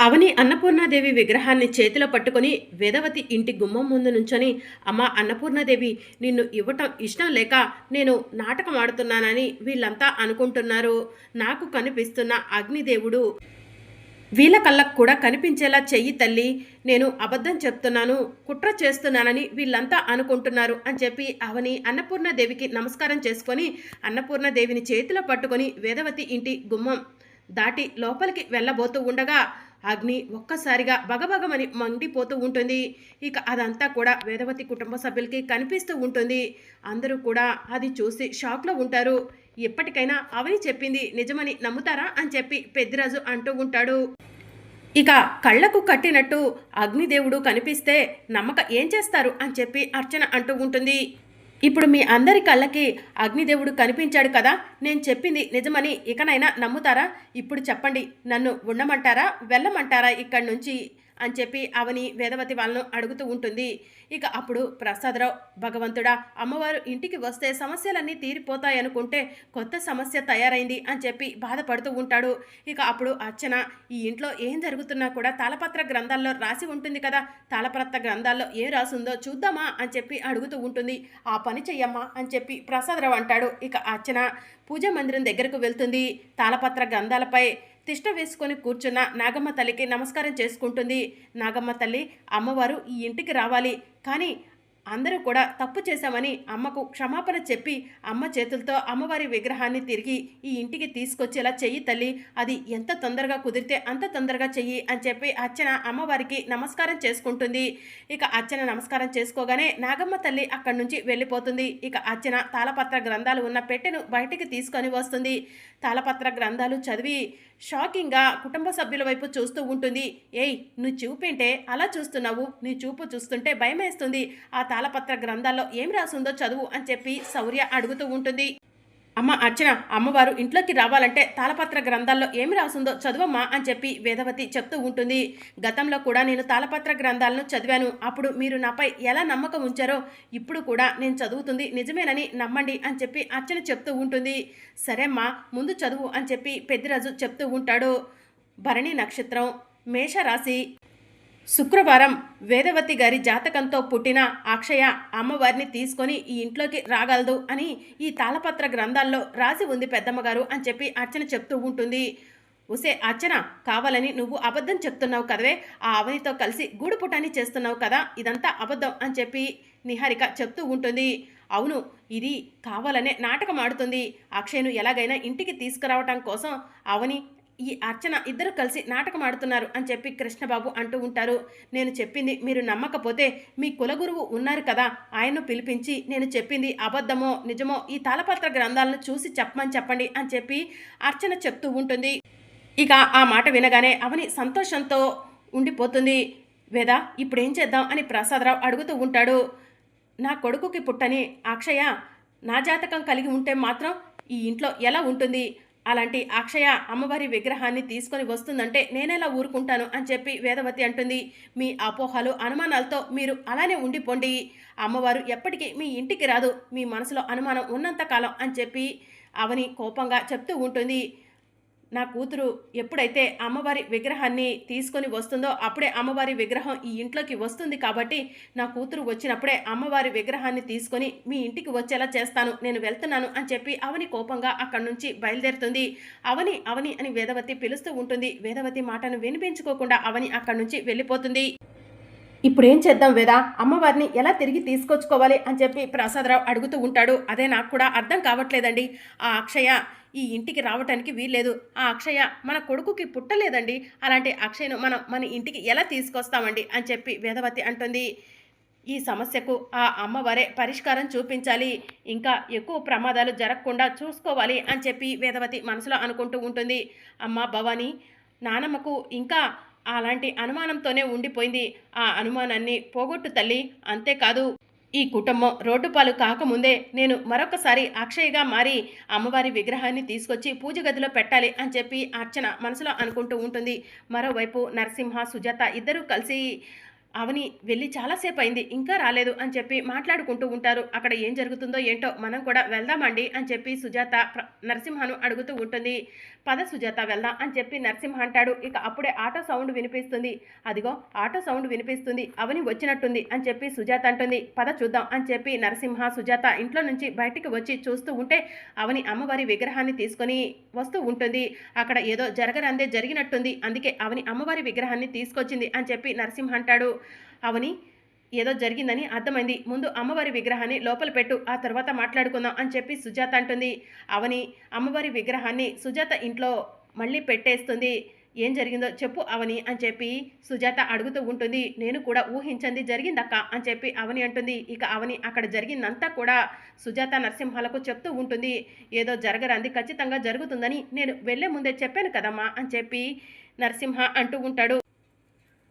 అవని అన్నపూర్ణాదేవి విగ్రహాన్ని చేతిలో పట్టుకొని వేదవతి ఇంటి గుమ్మం ముందు నుంచొని అమ్మ అన్నపూర్ణాదేవి నిన్ను ఇవ్వటం ఇష్టం లేక నేను నాటకం ఆడుతున్నానని వీళ్ళంతా అనుకుంటున్నారు. నాకు కనిపిస్తున్న అగ్నిదేవుడు వీళ్ళ కళ్ళకు కూడా కనిపించేలా చెయ్యి తల్లి నేను అబద్ధం చెప్తున్నాను కుట్ర చేస్తున్నానని వీళ్ళంతా అనుకుంటున్నారు అని చెప్పి అవని అన్నపూర్ణాదేవికి నమస్కారం చేసుకొని అన్నపూర్ణాదేవిని చేతిలో పట్టుకొని వేదవతి ఇంటి గుమ్మం దాటి లోపలికి వెళ్ళబోతూ ఉండగా అగ్ని ఒక్కసారిగా బగబగమని మండిపోతూ ఉంటుంది. ఇక అదంతా కూడా వేదవతి కుటుంబ సభ్యులకి కనిపిస్తూ ఉంటుంది. అందరూ కూడా అది చూసి షాక్లో ఉంటారు. ఎప్పటికైనా అవని చెప్పింది నిజమని నమ్ముతారా అని చెప్పి పెద్దిరాజు అంటూ ఉంటాడు. ఇక కళ్ళకు కట్టినట్టు అగ్నిదేవుడు కనిపిస్తే నమ్మక ఏం చేస్తారు అని చెప్పి అర్చన అంటూ ఉంటుంది. ఇప్పుడు మీ అందరి కళ్ళకి అగ్నిదేవుడు కనిపించాడు కదా? నేను చెప్పింది నిజమని ఇకనైనా నమ్ముతారా? ఇప్పుడు చెప్పండి. నన్ను ఉండమంటారా? వెళ్ళమంటారా? ఇక్కడి నుంచి అని చెప్పి అవని వేదవతి వాళ్ళను అడుగుతూ ఉంటుంది. ఇక అప్పుడు ప్రసాదరావు భగవంతుడా అమ్మవారు ఇంటికి వస్తే సమస్యలన్నీ తీరిపోతాయనుకుంటే కొత్త సమస్య తయారైంది అని చెప్పి బాధపడుతూ ఉంటాడు. ఇక అప్పుడు అర్చన ఈ ఇంట్లో ఏం జరుగుతున్నా కూడా తాళపత్ర గ్రంథాల్లో రాసి ఉంటుంది కదా తాళపత్ర గ్రంథాల్లో ఏ రాసుందో చూద్దామా అని చెప్పి అడుగుతూ ఉంటుంది. ఆ పని చెయ్యమ్మా అని చెప్పి ప్రసాదరావు అంటాడు. ఇక అర్చన పూజా మందిరం దగ్గరకు వెళ్తుంది. తాళపత్ర గ్రంథాలపై తిష్ట వేసుకొని కూర్చున్న నాగమ్మ తల్లికి నమస్కారం చేసుకుంటుంది. నాగమ్మ తల్లి అమ్మవారు ఈ ఇంటికి రావాలి. కానీ అందరూ కూడా తప్పు చేశామని అమ్మకు క్షమాపణ చెప్పి అమ్మ చేతులతో అమ్మవారి విగ్రహాన్ని తిరిగి ఈ ఇంటికి తీసుకొచ్చేలా చెయ్యి తల్లి అది ఎంత తొందరగా కుదిరితే అంత తొందరగా చెయ్యి అని చెప్పి అర్చన అమ్మవారికి నమస్కారం చేసుకుంటుంది. ఇక అర్చన నమస్కారం చేసుకోగానే నాగమ్మ తల్లి అక్కడి నుంచి వెళ్ళిపోతుంది. ఇక అర్చన తాళపత్ర గ్రంథాలు ఉన్న పెట్టెను బయటికి తీసుకొని వస్తుంది. తాళపత్ర గ్రంథాలు చదివి షాకింగ్గా కుటుంబ సభ్యుల వైపు చూస్తూ ఉంటుంది. ఏయ్ నువ్వు చూపేంటే అలా చూస్తున్నావు. నీ చూపు చూస్తుంటే భయమేస్తుంది. ఆ తాళపత్ర గ్రంథాల్లో ఏం రాసుందో చదువు అని చెప్పి శౌర్య అడుగుతూ ఉంటుంది. అమ్మ అర్చన అమ్మవారు ఇంట్లోకి రావాలంటే తాళపత్ర గ్రంథాల్లో ఏమి రాసుందో చదువమ్మా అని చెప్పి వేదవతి చెప్తూ ఉంటుంది. గతంలో కూడా నేను తాళపత్ర గ్రంథాలను చదివాను. అప్పుడు మీరు నాపై ఎలా నమ్మకం ఉంచారో ఇప్పుడు కూడా నేను చదువుతుంది నిజమేనని నమ్మండి అని చెప్పి అర్చన చెప్తూ ఉంటుంది. సరేమ్మా ముందు చదువు అని చెప్పి పెద్దిరాజు చెప్తూ ఉంటాడు. భరణి నక్షత్రం మేషరాశి శుక్రవారం వేదవతి గారి జాతకంతో పుట్టిన అక్షయ అమ్మవారిని తీసుకొని ఈ ఇంట్లోకి రాగలదు అని ఈ తాళపత్ర గ్రంథాల్లో రాసి ఉంది పెద్దమ్మగారు అని చెప్పి అర్చన చెప్తూ ఉంటుంది. ఉసే అర్చన కావాలని నువ్వు అబద్ధం చెప్తున్నావు కదవే. ఆ అవనితో కలిసి గూడుపుటాన్ని చేస్తున్నావు కదా ఇదంతా అబద్ధం అని చెప్పి నిహారిక చెప్తూ ఉంటుంది. అవును ఇది కావాలనే నాటకం ఆడుతుంది. అక్షయ్ను ఎలాగైనా ఇంటికి తీసుకురావటం కోసం అవని ఈ అర్చన ఇద్దరు కలిసి నాటకం ఆడుతున్నారు అని చెప్పి కృష్ణబాబు అంటూ ఉంటారు. నేను చెప్పింది మీరు నమ్మకపోతే మీ కులగురువు ఉన్నారు కదా ఆయన్ను పిలిపించి నేను చెప్పింది అబద్ధమో నిజమో ఈ తాళపత్ర గ్రంథాలను చూసి చెప్పమని చెప్పండి అని చెప్పి అర్చన చెప్తూ ఉంటుంది. ఇక ఆ మాట వినగానే అవని సంతోషంతో ఉండిపోతుంది. వేదా ఇప్పుడు ఏం చేద్దాం? అని ప్రసాదరావు అడుగుతూ ఉంటాడు. నా కొడుకుకి పుట్టని అక్షయ నా జాతకం కలిగి ఉంటే మాత్రం ఈ ఇంట్లో ఎలా ఉంటుంది? అలాంటి అక్షయ అమ్మవారి విగ్రహాన్ని తీసుకొని వస్తుందంటే నేనెలా ఊరుకుంటాను అని చెప్పి వేదవతి అంటుంది. మీ అపోహలు అనుమానాలతో మీరు అలానే ఉండిపోండి. అమ్మవారు ఎప్పటికీ మీ ఇంటికి రాదు. మీ మనసులో అనుమానం ఉన్నంతకాలం అని చెప్పి అవని కోపంగా చెప్తూ ఉంటుంది. నా కూతురు ఎప్పుడైతే అమ్మవారి విగ్రహాన్ని తీసుకొని వస్తుందో అప్పుడే అమ్మవారి విగ్రహం ఈ ఇంట్లోకి వస్తుంది కాబట్టి నా కూతురు వచ్చినప్పుడే అమ్మవారి విగ్రహాన్ని తీసుకొని మీ ఇంటికి వచ్చేలా చేస్తాను నేను వెళ్తున్నాను అని చెప్పి అవని కోపంగా అక్కడి నుంచి బయలుదేరుతుంది. అవని అవని అని వేదవతి పిలుస్తూ ఉంటుంది. వేదవతి మాటను వినిపించుకోకుండా అవని అక్కడి నుంచి వెళ్ళిపోతుంది. ఇప్పుడు ఏం చేద్దాం వేదా? అమ్మవారిని ఎలా తిరిగి తీసుకొచ్చుకోవాలి అని చెప్పి ప్రసాదరావు అడుగుతూ ఉంటాడు. అదే నాకు కూడా అర్థం కావట్లేదండి. ఆ అక్షయ ఈ ఇంటికి రావటానికి వీల్లేదు. ఆ అక్షయ మన కొడుకుకి పుట్టలేదండి. అలాంటి అక్షయను మనం మన ఇంటికి ఎలా తీసుకొస్తామండి? అని చెప్పి వేదవతి అంటుంది. ఈ సమస్యకు ఆ అమ్మవారే పరిష్కారం చూపించాలి. ఇంకా ఎక్కువ ప్రమాదాలు జరగకుండా చూసుకోవాలి అని చెప్పి వేదవతి మనసులో అనుకుంటూ ఉంటుంది. అమ్మ భవానీ నానమ్మకు ఇంకా అలాంటి అనుమానంతోనే ఉండిపోయింది. ఆ అనుమానాన్ని పోగొట్టు తల్లి. అంతేకాదు ఈ కుటుంబం రోడ్డు పాలు కాకముందే నేను మరొకసారి అక్షయ్గా మారి అమ్మవారి విగ్రహాన్ని తీసుకొచ్చి పూజ గదిలో పెట్టాలి అని చెప్పి అర్చన మనసులో అనుకుంటూ ఉంటుంది. మరోవైపు నరసింహ సుజాత ఇద్దరూ కలిసి అవని వెళ్ళి చాలాసేపు అయింది ఇంకా రాలేదు అని చెప్పి మాట్లాడుకుంటూ ఉంటారు. అక్కడ ఏం జరుగుతుందో ఏంటో మనం కూడా వెళ్దామండి అని చెప్పి సుజాత నరసింహను అడుగుతూ ఉంటుంది. పద సుజాత వెళ్దాం అని చెప్పి నరసింహ అంటాడు. ఇక అప్పుడే ఆటో సౌండ్ వినిపిస్తుంది. అదిగో ఆటో సౌండ్ వినిపిస్తుంది. అవని వచ్చినట్టుంది అని చెప్పి సుజాత అంటుంది. పద చూద్దాం అని చెప్పి నరసింహ సుజాత ఇంట్లో నుంచి బయటికి వచ్చి చూస్తూ ఉంటే అవని అమ్మవారి విగ్రహాన్ని తీసుకొని వస్తూ ఉంటుంది. అక్కడ ఏదో జరగరందే జరిగినట్టుంది. అందుకే అవని అమ్మవారి విగ్రహాన్ని తీసుకొచ్చింది అని చెప్పి నరసింహ అంటాడు. అవని ఏదో జరిగిందని అర్థమైంది. ముందు అమ్మవారి విగ్రహాన్ని లోపల పెట్టు ఆ తర్వాత మాట్లాడుకుందాం అని చెప్పి సుజాత అంటుంది. అవని అమ్మవారి విగ్రహాన్ని సుజాత ఇంట్లో మళ్ళీ పెట్టేస్తుంది. ఏం జరిగిందో చెప్పు అవని అని చెప్పి సుజాత అడుగుతూ ఉంటుంది. నేను కూడా ఊహించంది జరిగిందక్క అని చెప్పి అవని అంటుంది. ఇక అవని అక్కడ జరిగిందంతా కూడా సుజాత నరసింహాలకు చెప్తూ ఉంటుంది. ఏదో జరగరంది ఖచ్చితంగా జరుగుతుందని నేను వెళ్ళే ముందే చెప్పాను కదమ్మా అని చెప్పి నరసింహ అంటూ ఉంటాడు.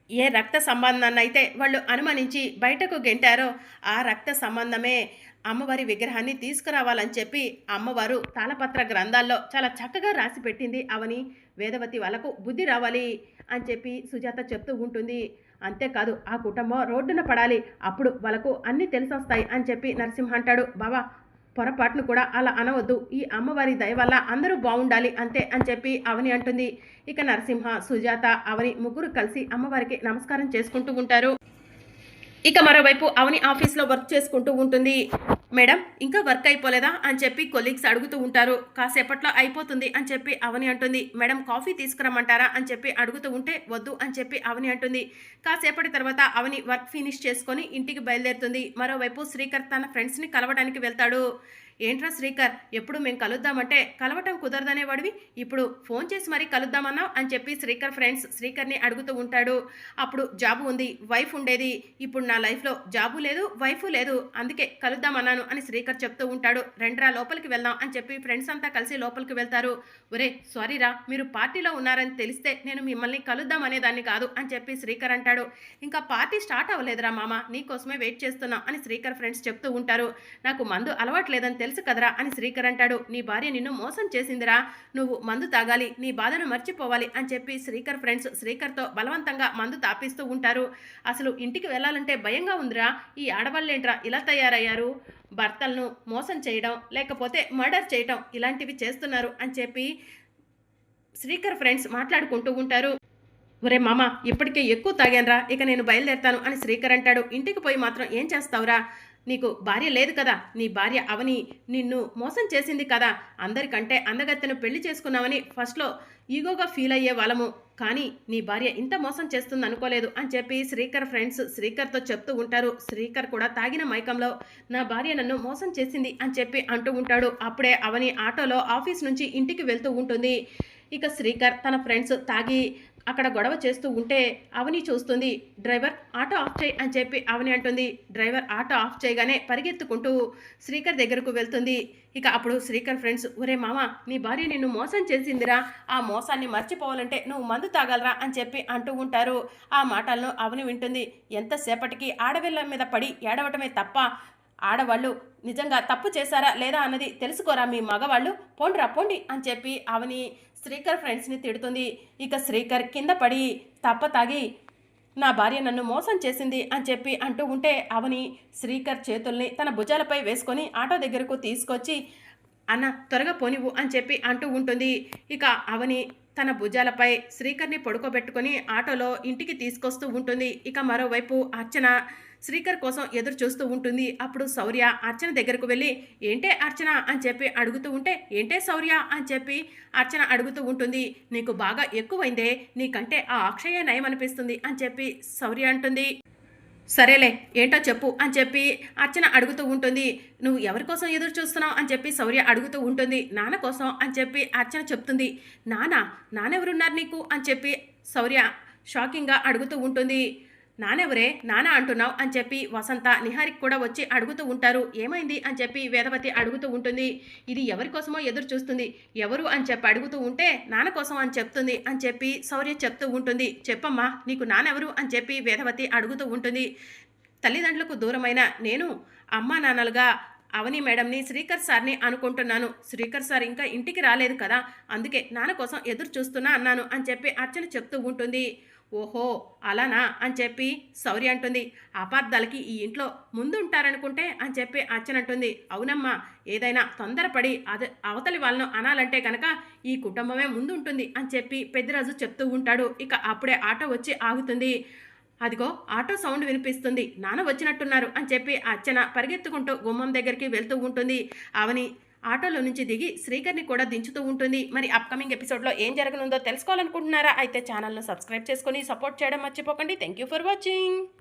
ఏ రక్త సంబంధాన్ని అయితే వాళ్ళు అనుమానించి బయటకు గెంటారో ఆ రక్త సంబంధమే అమ్మవారి విగ్రహాన్ని తీసుకురావాలని చెప్పి అమ్మవారు తాళపత్ర గ్రంథాల్లో చాలా చక్కగా రాసి పెట్టింది. అవని వేదవతి వాళ్ళకు బుద్ధి రావాలి అని చెప్పి సుజాత చెప్తూ ఉంటుంది. అంతేకాదు ఆ కుటుంబం రోడ్డున పడాలి. అప్పుడు వాళ్ళకు అన్నీ తెలిసొస్తాయి అని చెప్పి నరసింహ అంటాడు. బావా పొరపాటును కూడా అలా అనవద్దు. ఈ అమ్మవారి దయ వల్ల అందరూ బాగుండాలి అంతే అని చెప్పి అవని అంటుంది. ఇక నరసింహ సుజాత అవని ముగ్గురు కలిసి అమ్మవారికి నమస్కారం చేసుకుంటూ ఉంటారు. ఇక మరోవైపు అవని ఆఫీస్లో వర్క్ చేసుకుంటూ ఉంటుంది. మేడం ఇంకా వర్క్ అయిపోలేదా? అని చెప్పి కొలీగ్స్ అడుగుతూ ఉంటారు. కాసేపట్లో అయిపోతుంది అని చెప్పి అవని అంటుంది. మేడం కాఫీ తీసుకురమ్మంటారా? అని చెప్పి అడుగుతూ ఉంటే వద్దు అని చెప్పి అవని అంటుంది. కాసేపటి తర్వాత అవని వర్క్ ఫినిష్ చేసుకొని ఇంటికి బయలుదేరుతుంది. మరోవైపు శ్రీకర్ తన ఫ్రెండ్స్ని కలవడానికి వెళ్తాడు. ఏంట్రా శ్రీకర్ ఎప్పుడు మేము కలుద్దామంటే కలవటం కుదరదనేవాడివి. ఇప్పుడు ఫోన్ చేసి మరీ కలుద్దామన్నావు అని చెప్పి శ్రీకర్ ఫ్రెండ్స్ శ్రీకర్ని అడుగుతూ ఉంటాడు. అప్పుడు జాబు ఉంది వైఫ్ ఉండేది. ఇప్పుడు నా లైఫ్లో జాబు లేదు వైఫ్ లేదు. అందుకే కలుద్దామన్నాను అని శ్రీకర్ చెప్తూ ఉంటాడు. రెండ్రా లోపలికి వెళ్దాం అని చెప్పి ఫ్రెండ్స్ అంతా కలిసి లోపలికి వెళ్తారు. ఒరే సారీరా మీరు పార్టీలో ఉన్నారని తెలిస్తే నేను మిమ్మల్ని కలుద్దాం అనేదాన్ని కాదు అని చెప్పి శ్రీకర్ అంటాడు. ఇంకా పార్టీ స్టార్ట్ అవ్వలేదురా మామ నీకోసమే వెయిట్ చేస్తున్నాం అని శ్రీకర్ ఫ్రెండ్స్ చెప్తూ ఉంటారు. నాకు మందు అలవాట్లేదని తెలుసు తెలుసు కదరా అని శ్రీకర్ అంటాడు. నీ భార్య నిన్ను మోసం చేసిందిరా. నువ్వు మందు తాగాలి నీ బాధను మర్చిపోవాలి అని చెప్పి శ్రీకర్ ఫ్రెండ్స్ శ్రీకర్తో బలవంతంగా మందు తాపిస్తూ ఉంటారు. అసలు ఇంటికి వెళ్ళాలంటే భయంగా ఉందిరా. ఈ ఆడవాళ్ళేంట్రా ఇలా తయారయ్యారు? భర్తలను మోసం చేయడం లేకపోతే మర్డర్ చేయడం ఇలాంటివి చేస్తున్నారు అని చెప్పి శ్రీకర్ ఫ్రెండ్స్ మాట్లాడుకుంటూ ఉంటారు. ఒరే మామ ఇప్పటికే ఎక్కువ తాగానరా. ఇక నేను బయలుదేరుతాను అని శ్రీకర్ అంటాడు. ఇంటికి పోయి మాత్రం ఏం చేస్తావురా? నీకు భార్య లేదు కదా నీ భార్య అవని నిన్ను మోసం చేసింది కదా అందరికంటే అందగత్తెను పెళ్ళి చేసుకున్నావని ఫస్ట్లో ఈగోగా ఫీల్ అయ్యే వాళ్ళము. కానీ నీ భార్య ఇంత మోసం చేస్తుంది అనుకోలేదు అని చెప్పి శ్రీకర్ ఫ్రెండ్స్ శ్రీకర్తో చెప్తూ ఉంటారు. శ్రీకర్ కూడా తాగిన మైకంలో నా భార్య నన్ను మోసం చేసింది అని చెప్పి అంటూ ఉంటాడు. అప్పుడే అవని ఆటోలో ఆఫీస్ నుంచి ఇంటికి వెళ్తూ ఉంటుంది. ఇక శ్రీకర్ తన ఫ్రెండ్స్ తాగి అక్కడ గొడవ చేస్తూ ఉంటే అవని చూస్తుంది డ్రైవర్ ఆటో ఆఫ్ చేయి అని చెప్పి అవని అంటుంది. డ్రైవర్ ఆటో ఆఫ్ చేయగానే పరిగెత్తుకుంటూ శ్రీకర్ దగ్గరకు వెళ్తుంది. ఇక అప్పుడు శ్రీకర్ ఫ్రెండ్స్ ఒరే మామ నీ భార్య నిన్ను మోసం చేసిందిరా. ఆ మోసాన్ని మర్చిపోవాలంటే నువ్వు మందు తాగలరా అని చెప్పి అంటూ ఉంటారు. ఆ మాటలను అవని వింటుంది. ఎంతసేపటికి ఆడవిళ్ళ మీద పడి ఏడవటమే తప్ప ఆడవాళ్ళు నిజంగా తప్పు చేశారా లేదా అన్నది తెలుసుకోరా మీ మగవాళ్ళు? పోండ్రా పోండి అని చెప్పి అవని శ్రీకర్ ఫ్రెండ్స్ని తిడుతుంది. ఇక శ్రీకర్ కింద పడి తప్ప తాగి నా భార్య నన్ను మోసం చేసింది అని చెప్పి అంటూ ఉంటే అవని శ్రీకర్ చేతుల్ని తన భుజాలపై వేసుకొని ఆటో దగ్గరకు తీసుకొచ్చి అన్న త్వరగా పోనివ్వు అని చెప్పి అంటూ ఉంటుంది. ఇక అవని తన భుజాలపై శ్రీకర్ని పడుకోబెట్టుకొని ఆటోలో ఇంటికి తీసుకొస్తూ ఉంటుంది. ఇక మరోవైపు అర్చన శ్రీకర్ కోసం ఎదురు చూస్తూ ఉంటుంది. అప్పుడు శౌర్య అర్చన దగ్గరకు వెళ్ళి ఏంటే అర్చన? అని చెప్పి అడుగుతూ ఉంటే ఏంటే శౌర్య? అని చెప్పి అర్చన అడుగుతూ ఉంటుంది. నీకు బాగా ఎక్కువైందే. నీకంటే ఆ అక్షయ నయం అనిపిస్తుంది అని చెప్పి శౌర్య అంటుంది. సరేలే ఏంటో చెప్పు అని చెప్పి అర్చన అడుగుతూ ఉంటుంది. నువ్వు ఎవరి కోసం ఎదురు చూస్తున్నావు? అని చెప్పి శౌర్య అడుగుతూ ఉంటుంది. నాన్న కోసం అని చెప్పి అర్చన చెప్తుంది. నాన్న నాన్నెవరున్నారు నీకు? అని చెప్పి శౌర్య షాకింగ్గా అడుగుతూ ఉంటుంది. నానెవరే? నాన్న అంటున్నావు అని చెప్పి వసంత నిహారిక్ కూడా వచ్చి అడుగుతూ ఉంటారు. ఏమైంది అని చెప్పి వేదవతి అడుగుతూ ఉంటుంది. ఇది ఎవరి కోసమో ఎదురు చూస్తుంది. ఎవరు అని చెప్పి అడుగుతూ ఉంటే నాన్న కోసం అని చెప్తుంది అని చెప్పి శౌర్య చెప్తూ ఉంటుంది. చెప్పమ్మా నీకు నానెవరు అని చెప్పి వేదవతి అడుగుతూ ఉంటుంది. తల్లిదండ్రులకు దూరమైన నేను అమ్మా నాన్నలుగా అవని మేడంని శ్రీకర్ సార్ని అనుకుంటున్నాను. శ్రీకర్ సార్ ఇంకా ఇంటికి రాలేదు కదా అందుకే నాన్న కోసం ఎదురు చూస్తున్నా అన్నాను అని చెప్పి అర్చన చెప్తూ ఉంటుంది. ఓహో అలానా? అని చెప్పి శౌర్య అంటుంది. అపార్థాలకి ఈ ఇంట్లో ముందు ఉంటారనుకుంటే అని చెప్పి అచ్చనంటుంది అవునమ్మా ఏదైనా తొందరపడి అదే అవతలి వాళ్ళను అనాలంటే కనుక ఈ కుటుంబమే ముందు ఉంటుంది అని చెప్పి పెద్దరాజు చెప్తూ ఉంటాడు. ఇక అప్పుడే ఆటో వచ్చి ఆగుతుంది. అదిగో ఆటో సౌండ్ వినిపిస్తుంది. నాన్న వచ్చినట్టున్నారు అని చెప్పి అర్చన పరిగెత్తుకుంటూ గుమ్మం దగ్గరికి వెళ్తూ ఉంటుంది. అవని ఆటోలో నుంచి దిగి శ్రీకర్ని కూడా దించుతూ ఉంటుంది. మరి అప్కమింగ్ ఎపిసోడ్లో ఏం జరగనుందో తెలుసుకోవాలనుకుంటున్నారా? అయితే ఛానల్ను సబ్స్క్రైబ్ చేసుకొని సపోర్ట్ చేయడం మర్చిపోకండి. Thank you for watching